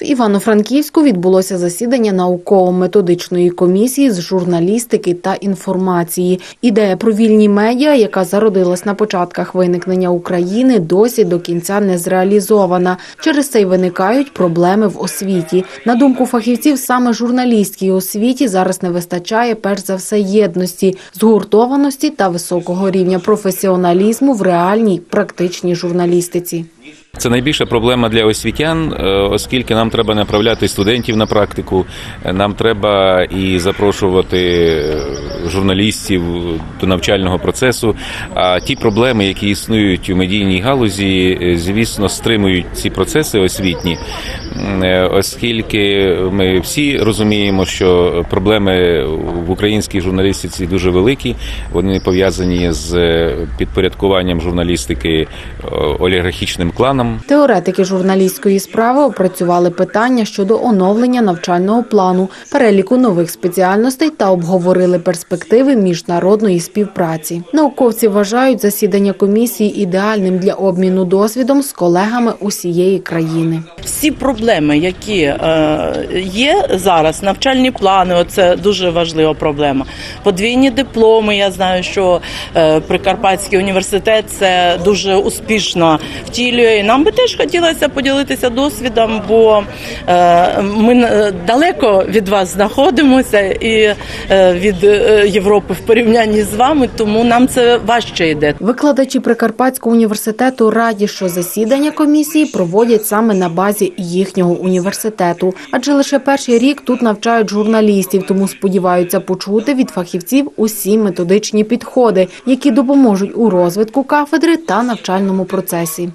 В Івано-Франківську відбулося засідання науково-методичної комісії з журналістики та інформації. Ідея про вільні медіа, яка зародилась на початках виникнення України, досі до кінця не зреалізована. Через це й виникають проблеми в освіті. На думку фахівців, саме журналістській освіті зараз не вистачає перш за все єдності, згуртованості та високого рівня професіоналізму в реальній практичній журналістиці. Це найбільша проблема для освітян, е, оскільки нам треба направляти студентів на практику, е, нам треба і запрошувати е, журналістів до навчального процесу. А ті проблеми, які існують у медійній галузі, звісно, стримують ці процеси освітні, оскільки ми всі розуміємо, що проблеми в українській журналістиці дуже великі. Вони пов'язані з підпорядкуванням журналістики олігархічним кланам. Теоретики журналістської справи опрацювали питання щодо оновлення навчального плану, переліку нових спеціальностей та обговорили перспективи міжнародної співпраці. Науковці вважають засідання комісії ідеальним для обміну досвідом з колегами усієї країни. всі проблеми, які е, є зараз, навчальні плани, оце дуже важлива проблема. Подвійні дипломи. Я знаю, що е, Прикарпатський університет це дуже успішно втілює. Нам би теж хотілося поділитися досвідом, бо е, ми е, далеко від вас знаходимося і е, від Європи в порівнянні з вами, тому нам це важче йде. Викладачі Прикарпатського університету раді, що засідання комісії проводять саме на базі їхнього університету, адже лише перший рік тут навчають журналістів, тому сподіваються почути від фахівців усі методичні підходи, які допоможуть у розвитку кафедри та навчальному процесі.